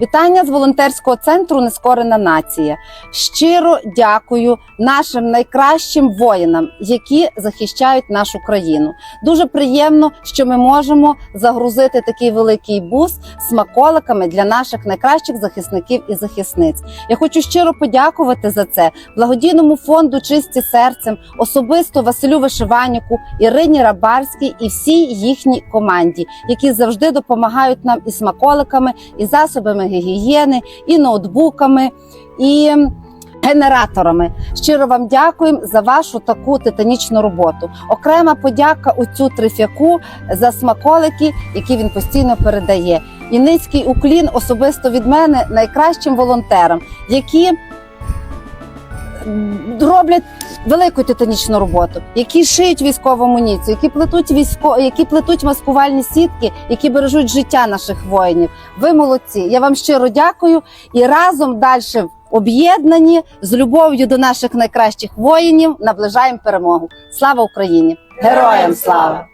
Вітання з волонтерського центру Нескорена нація. Щиро дякую нашим найкращим воїнам, які захищають нашу країну. Дуже приємно, що ми можемо загрузити такий великий бус смаколиками для наших найкращих захисників і захисниць. Я хочу щиро подякувати за це благодійному фонду Чисті серцем, особисто Василю Вишиванюку, Ірині Рабарській і всій їхній команді, які завжди допомагають нам і смаколиками, і засобами гігієни, і ноутбуками, і генераторами. Щиро вам дякуємо за вашу таку титанічну роботу. Окрема подяка у цю трифяку за смаколики, які він постійно передає. І низький уклін особисто від мене найкращим волонтерам, які роблять велику титанічну роботу, які шиють військову амуніцію, які плетуть військо, які плетуть маскувальні сітки, які бережуть життя наших воїнів. Ви молодці. Я вам щиро дякую і разом далі об'єднані з любов'ю до наших найкращих воїнів наближаємо перемогу. Слава Україні! Героям слава!